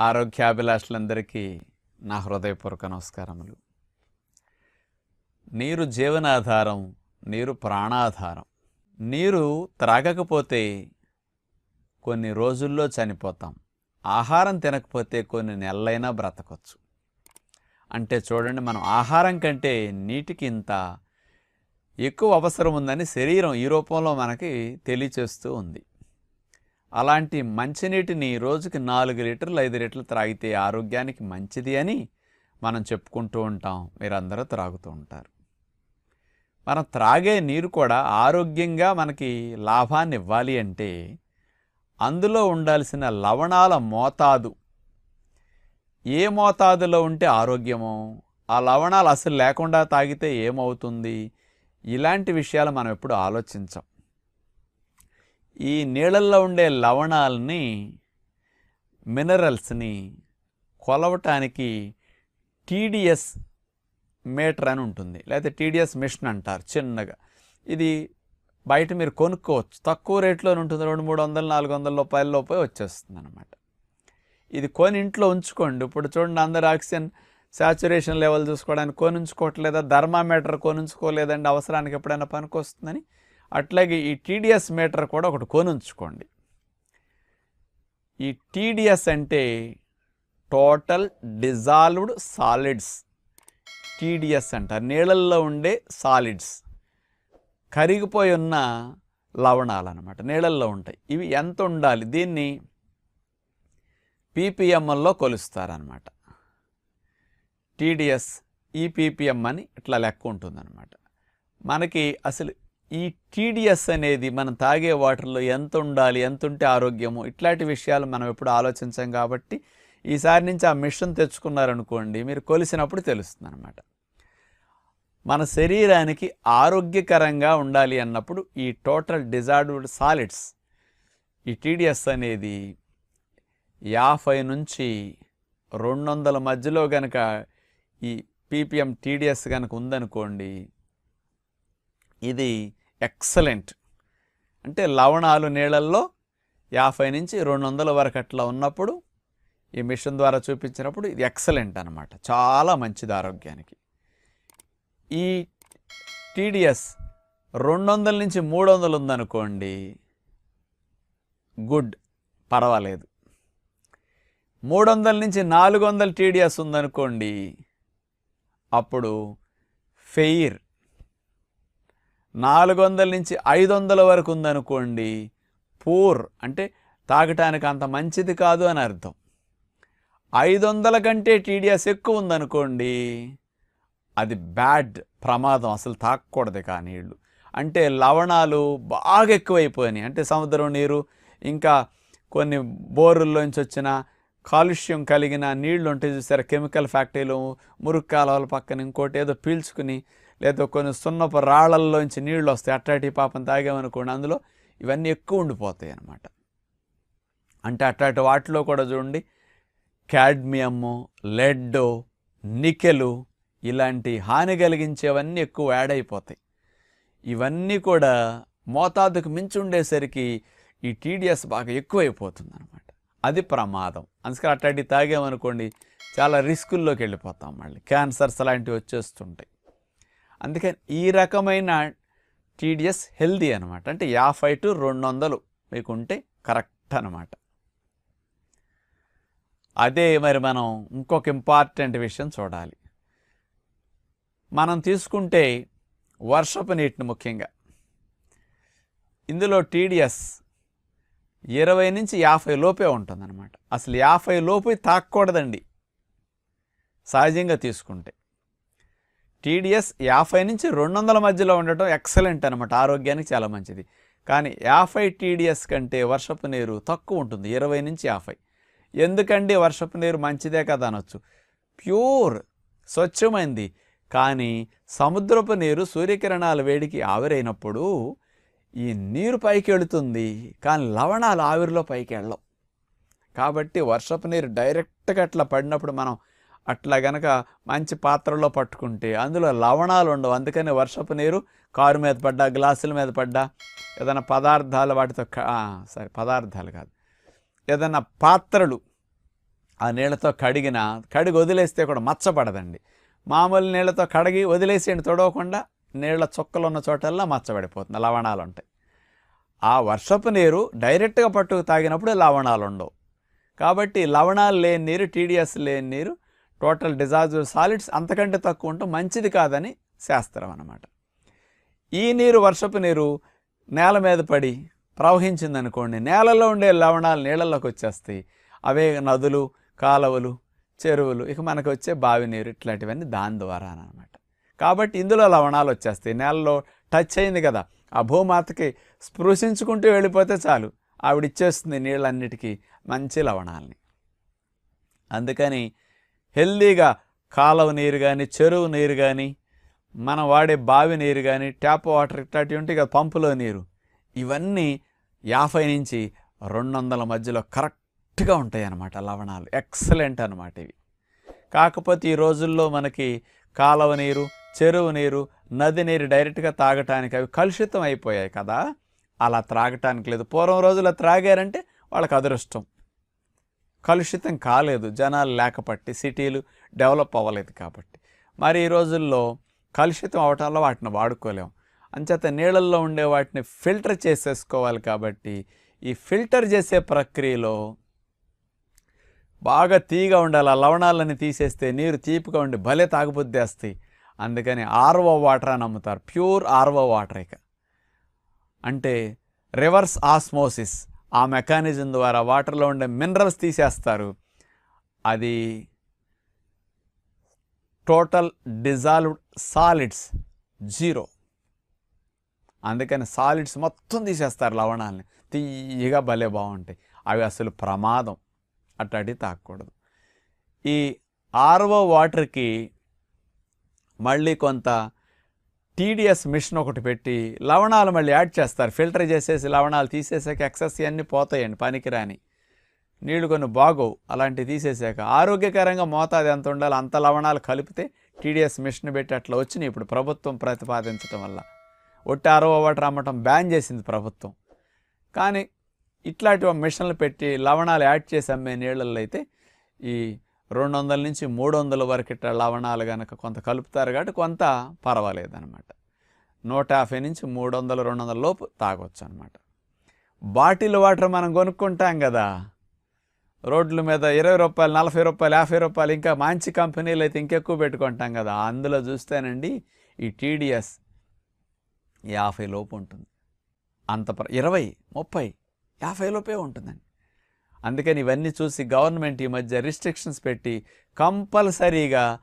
ఆరోగ్యాభిలాషులందరికీ నా హృదయపూర్వక నమస్కారములు. నీరు జీవనాధారం నీరు ప్రాణాధారం. నీరు త్రాగకపోతే కొన్ని రోజుల్లో చనిపోతాం. ఆహారం తినకపోతే కొన్ని నెలలైనా బ్రతకొచ్చు. అంటే చూడండి మనం ఆహారం కంటే నీటికి ఇంత ఎక్కువ అవసరం ఉందని శరీరం ఈ రూపంలో మనకి తెలియచేస్తూ ఉంది. అలాంటి మంచినీటిని రోజుకి నాలుగు లీటర్లు ఐదు లీటర్లు త్రాగితే ఆరోగ్యానికి మంచిది అని మనం చెప్పుకుంటూ ఉంటాం మీరందరూ త్రాగుతూ ఉంటారు. మనం త్రాగే నీరు కూడా ఆరోగ్యంగా మనకి లాభాన్ని ఇవ్వాలి అంటే అందులో ఉండాల్సిన లవణాల మోతాదు. ఏ మోతాదులో ఉంటే ఆరోగ్యమో ఆ లవణాలు అసలు లేకుండా తాగితే ఏమవుతుంది? ఇలాంటి విషయాలు మనం ఎప్పుడు ఆలోచించం. ఈ నీళ్ళల్లో ఉండే లవణాలని మినరల్స్ని కొలవటానికి టీడీఎస్ మీటర్ అని ఉంటుంది. లేకపోతే టీడీఎస్ మిషన్ అంటారు చిన్నగా. ఇది బయట మీరు కొనుక్కోవచ్చు. తక్కువ రేట్లో ఉంటుంది. రెండు మూడు వందలు నాలుగు వందల రూపాయల లోపే వచ్చేస్తుంది అనమాట ఇది కొని ఇంట్లో ఉంచుకోండి. ఇప్పుడు చూడండి అందరు ఆక్సిజన్ శాచురేషన్ లెవెల్ చూసుకోవడానికి కొని ఉంచుకోవట్లేదా థర్మామీటర్ కొని ఉంచుకోలేదండి అవసరానికి ఎప్పుడైనా పనికొస్తుందని అట్లాగే ఈ టీడీఎస్ మీటర్ కూడా ఒకటి కొని ఉంచుకోండి ఈ టీడీఎస్ అంటే టోటల్ డిజాల్వ్డ్ సాలిడ్స్. టీడీఎస్ అంటారు నీళ్ళల్లో ఉండే సాలిడ్స్. కరిగిపోయి ఉన్న లవణాలు అనమాట నీళ్ళల్లో ఉంటాయి. ఇవి ఎంత ఉండాలి? దీన్ని పీపీఎంఎల్లో కొలుస్తారనమాట టీడీఎస్ ఈపీపీఎం అని ఇట్లా లెక్క ఉంటుందన్నమాట. మనకి అసలు ఈ టీడీఎస్ అనేది మనం తాగే వాటర్లో ఎంత ఉండాలి ఎంత ఉంటే ఆరోగ్యము ఇట్లాంటి విషయాలు మనం ఎప్పుడు ఆలోచించాం కాబట్టి ఈసారి నుంచి ఆ మిషన్ తెచ్చుకున్నారనుకోండి మీరు కొలిసినప్పుడు తెలుస్తుంది అనమాట మన శరీరానికి ఆరోగ్యకరంగా ఉండాలి అన్నప్పుడు ఈ టోటల్ డిజార్డర్డ్ సాలిడ్స్ ఈ టీడీఎస్ అనేది యాభై నుంచి రెండు వందల మధ్యలో కనుక ఈ పీపీఎం టీడీఎస్ కనుక ఉందనుకోండి ఇది ఎక్సలెంట్. అంటే లవణాలు నీళ్ళల్లో యాభై నుంచి రెండు వందల వరకు అట్లా ఉన్నప్పుడు ఈ మిషన్ ద్వారా చూపించినప్పుడు ఇది ఎక్సలెంట్ అనమాట చాలా మంచిది ఆరోగ్యానికి. ఈ టీడీఎస్ రెండు వందల నుంచి మూడు వందలు ఉందనుకోండి గుడ్ పర్వాలేదు. మూడు వందల నుంచి నాలుగు వందల టీడీఎస్ ఉందనుకోండి అప్పుడు ఫెయిర్ నాలుగు వందల నుంచి ఐదు వందల వరకు ఉందనుకోండి పూర్ అంటే తాగటానికి అంత మంచిది కాదు అని అర్థం. ఐదు వందల కంటే టీడీఎస్ ఎక్కువ ఉందనుకోండి అది బ్యాడ్ ప్రమాదం అసలు తాకూడదు కానీ నీళ్ళు అంటే లవణాలు బాగా ఎక్కువైపోయినాయి. అంటే సముద్రం నీరు ఇంకా కొన్ని బోరుల్లోంచి వచ్చిన కాలుష్యం కలిగిన నీళ్ళు ఉంటాయి చూసారా కెమికల్ ఫ్యాక్టరీలు మురుగు కాలువల పక్కన ఇంకోటి ఏదో పీల్చుకుని లేదా కొన్ని సున్నపు రాళ్ళల్లోంచి నీళ్ళు వస్తాయి. అట్టాటి పాపం తాగామనుకోండి అందులో ఇవన్నీ ఎక్కువ ఉండిపోతాయి అన్నమాట. అంటే అట్లాంటి వాటిలో కూడా చూడండి క్యాడ్మియము లెడ్డు నికెలు ఇలాంటి హాని కలిగించేవన్నీ ఎక్కువ యాడ్ అయిపోతాయి. ఇవన్నీ కూడా మోతాదుకు మించి ఉండేసరికి ఈ టీడీఎస్ బాగా ఎక్కువైపోతుంది అనమాట అది ప్రమాదం. అందుకని అట్లాంటివి తాగామనుకోండి చాలా రిస్కుల్లోకి వెళ్ళిపోతాం మళ్ళీ. క్యాన్సర్స్ అలాంటివి వచ్చేస్తుంటాయి. అందుకని ఈ రకమైన టీడీఎస్ హెల్దీ అనమాట అంటే యాభై టు రెండు వందలు మీకు ఉంటే కరెక్ట్ అనమాట అదే మరి మనం ఇంకొక ఇంపార్టెంట్ విషయం చూడాలి. మనం తీసుకుంటే వర్షపు నీటిని ముఖ్యంగా. ఇందులో టీడీఎస్ ఇరవై నుంచి యాభై లోపే ఉంటుందన్నమాట. అసలు యాభై లోపు తాకూడదండి సహజంగా తీసుకుంటే. టీడీఎస్ యాభై నుంచి రెండు వందల మధ్యలో ఉండటం ఎక్సలెంట్ అనమాట ఆరోగ్యానికి చాలా మంచిది. కానీ యాభై టీడీఎస్ కంటే వర్షపు నీరు తక్కువ ఉంటుంది. ఇరవై నుంచి యాభై. ఎందుకండి వర్షపు నీరు మంచిదే కదా అనొచ్చు. ప్యూర్ స్వచ్ఛమైంది. కానీ సముద్రపు నీరు సూర్యకిరణాల వేడికి ఆవిరైనప్పుడు ఈ నీరు పైకి వెళుతుంది. కానీ లవణాలు ఆవిరిలో పైకి వెళ్ళవు. కాబట్టి వర్షపు నీరు డైరెక్ట్గా అట్లా పడినప్పుడు మనం అట్లా గనక మంచి పాత్రలో పట్టుకుంటే అందులో లవణాలు ఉండవు అందుకని వర్షపు నీరు కారు మీద పడ్డా గ్లాసుల మీద పడ్డా ఏదైనా పదార్థాలు వాటితో క- సరే పదార్థాలు కాదు. ఏదైనా పాత్రలు ఆ నీళ్ళతో కడిగిన కడిగి వదిలేస్తే కూడా మచ్చపడదండి. మామూలు నీళ్ళతో కడిగి వదిలేసేయండి తొడవకుండా నీళ్ళ చుక్కలు ఉన్న చోటల్లా మచ్చబడిపోతుంది లవణాలు ఉంటాయి ఆ వర్షపు నీరు డైరెక్ట్గా పట్టుకు తాగినప్పుడు లవణాలు ఉండవు కాబట్టి లవణాలు లేని నీరు టీడీఎస్ లేని నీరు టోటల్ డిజార్జర్ సాలిడ్స్ అంతకంటే తక్కువ ఉంటే మంచిది కాదని శాస్త్రం అన్నమాట. ఈ నీరు వర్షపు నీరు నేల మీద పడి ప్రవహించిందనుకోండి నేలలో ఉండే లవణాలు నీళ్ళలోకి వచ్చేస్తాయి. అవే నదులు కాలువలు చెరువులు ఇక మనకు వచ్చే బావి నీరు ఇట్లాంటివన్నీ దాని ద్వారా అనమాట కాబట్టి ఇందులో లవణాలు వచ్చేస్తాయి. నేలలో టచ్ అయింది కదా ఆ భూమాతకి స్పృశించుకుంటూ వెళ్ళిపోతే చాలు. ఆవిడ ఇచ్చేస్తుంది నీళ్ళన్నిటికీ మంచి లవణాలని. అందుకని హెల్దీగా కాలువ నీరు కానీ చెరువు నీరు కానీ మనం వాడే బావి నీరు కానీ ట్యాప్ వాటర్ ఇట్లాంటివి ఉంటాయి కదా పంపులో నీరు. ఇవన్నీ యాభై నుంచి రెండు వందల మధ్యలో కరెక్ట్గా ఉంటాయి అన్నమాట లవణాలు. ఎక్సలెంట్ అన్నమాట ఇవి. కాకపోతే ఈ రోజుల్లో మనకి కాలువ నీరు చెరువు నీరు నది నీరు డైరెక్ట్గా తాగటానికి అవి కలుషితం అయిపోయాయి కదా. అలా త్రాగటానికి లేదు. పూర్వం రోజుల్లో త్రాగారంటే వాళ్ళకి అదృష్టం. కలుషితం కాలేదు. జనాలు లేకపట్టి సిటీలు డెవలప్ అవ్వలేదు కాబట్టి. మరి ఈ రోజుల్లో కలుషితం అవటంలో వాటిని వాడుకోలేం. అంచేత నీళ్ళల్లో ఉండే వాటిని ఫిల్టర్ చేసేసుకోవాలి కాబట్టి ఈ ఫిల్టర్ చేసే ప్రక్రియలో బాగా తీగా ఉండాలి. ఆ లవణాలని తీసేస్తే నీరు తీపిగా ఉండి భలే తాగుబుద్దేస్తాయి. అందుకని ఆర్వో వాటర్ అని అమ్ముతారు. ప్యూర్ ఆర్వో వాటర్ ఇక. అంటే రివర్స్ ఆస్మోసిస్ ఆ మెకానిజం ద్వారా వాటర్లో ఉండే మినరల్స్ తీసేస్తారు. అది టోటల్ డిజాల్వ్డ్ సాలిడ్స్ జీరో. అందుకని సాలిడ్స్ మొత్తం తీసేస్తారు లవణాలని. తీయగా భలే బాగుంటాయి. అవి అసలు ప్రమాదం. అట్లాంటివి తాగకూడదు ఈ ఆర్ఓ వాటర్కి మళ్ళీ కొంత టీడీఎస్ మిషన్ ఒకటి పెట్టి లవణాలు మళ్ళీ యాడ్ చేస్తారు. ఫిల్టర్ చేసేసి లవణాలు తీసేసాక ఎక్సెస్ అన్నీ పోతాయండి పనికిరాని. నీళ్ళు కొన్ని బాగోవు అలాంటివి తీసేసాక ఆరోగ్యకరంగా మోతాదు ఎంత ఉండాలో అంత లవణాలు కలిపితే టీడీఎస్ మిషన్ పెట్టి అట్లా వచ్చినాయి ఇప్పుడు ప్రభుత్వం ప్రతిపాదించడం వల్ల. ఒట్టి ఆరో వాటర్ అమ్మటం బ్యాన్ చేసింది ప్రభుత్వం. కానీ ఇట్లాంటి మిషన్లు పెట్టి లవణాలు యాడ్ చేసి అమ్మే నీళ్ళల్లో అయితే ఈ రెండు వందల నుంచి మూడు వందల వరకు ఇట్లా లవణాలు కనుక కొంత కలుపుతారు కాబట్టి కొంత పర్వాలేదు అనమాట నూట యాభై నుంచి మూడు వందలు రెండు వందల లోపు తాగొచ్చు అనమాట బాటిల్ వాటర్ మనం కొనుక్కుంటాం కదా. రోడ్ల మీద ఇరవై రూపాయలు నలభై రూపాయలు యాభై రూపాయలు ఇంకా మంచి కంపెనీలు అయితే ఇంకెక్కువ పెట్టుకుంటాం కదా. అందులో చూస్తేనండి ఈ టీడీఎస్ యాభై లోపు ఉంటుంది. అంత ఇరవై ముప్పై యాభై లోపే ఉంటుందండి. అందుకని ఇవన్నీ చూసి గవర్నమెంట్ ఈ మధ్య రిస్ట్రిక్షన్స్ పెట్టి కంపల్సరీగా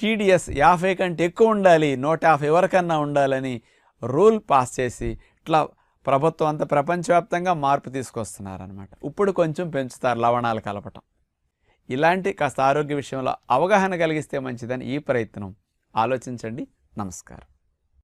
టీడీఎస్ యాభై కంటే ఎక్కువ ఉండాలి నూట యాభై ఎవరికన్నా ఉండాలని రూల్ పాస్ చేసి ఇట్లా ప్రభుత్వం అంతా ప్రపంచవ్యాప్తంగా మార్పు తీసుకొస్తున్నారనమాట ఇప్పుడు కొంచెం పెంచుతారు లవణాలు కలపటం. ఇలాంటి కాస్త ఆరోగ్య విషయంలో అవగాహన కలిగిస్తే మంచిదని ఈ ప్రయత్నం. ఆలోచించండి. నమస్కారం.